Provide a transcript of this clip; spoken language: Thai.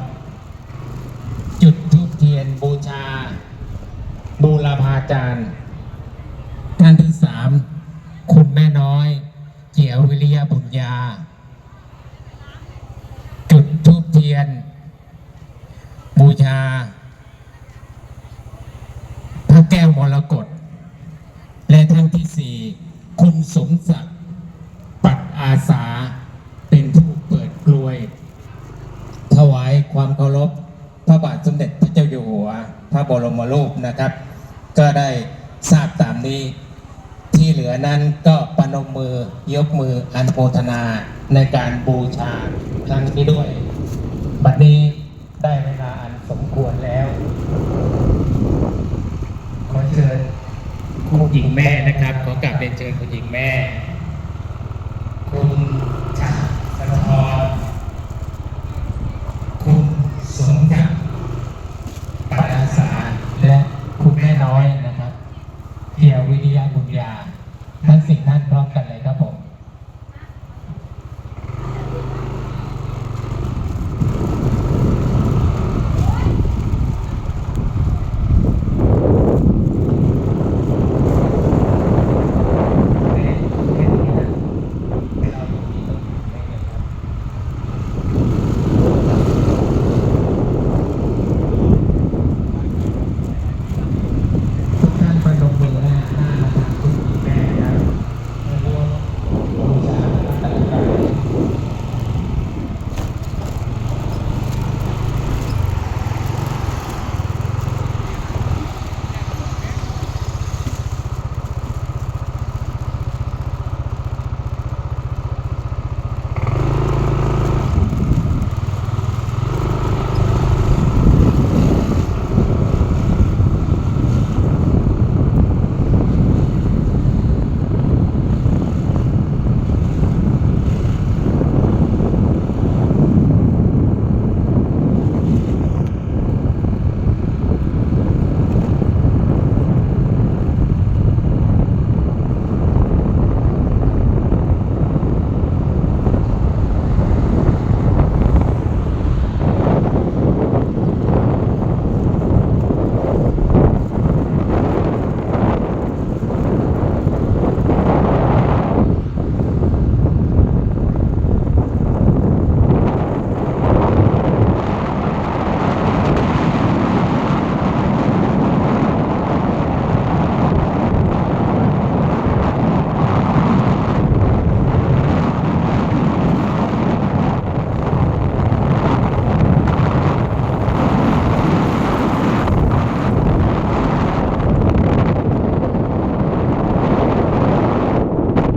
ร จุดทูปเทียนบูชา บูรพาจารย์ ท่านที่สามคุณแม่น้อย เจียววิริยบุญญา จุดทูปเทียน บูชา พระแก้วมรกตและท่านที่สี่คุณสมศักดิ์ปัดอาสาเป็นผู้เปิดกลวย ความเคารพพระบาทสมเด็จพระเจ้าอยู่หัว พระบรมรูปนะครับ ก็ได้ทราบตามนี้ ที่เหลือนั้นก็ปนมือยกมืออันโมทนาในการบูชาครั้งนี้ด้วย บัดนี้ได้เวลาอันสมควรแล้ว ขอเชิญคุณหญิงแม่นะครับ ขอกราบเรียนเชิญคุณหญิงแม่ เพียวิริยะบุญญาทั้งสิ่งท่านพร้อมกัน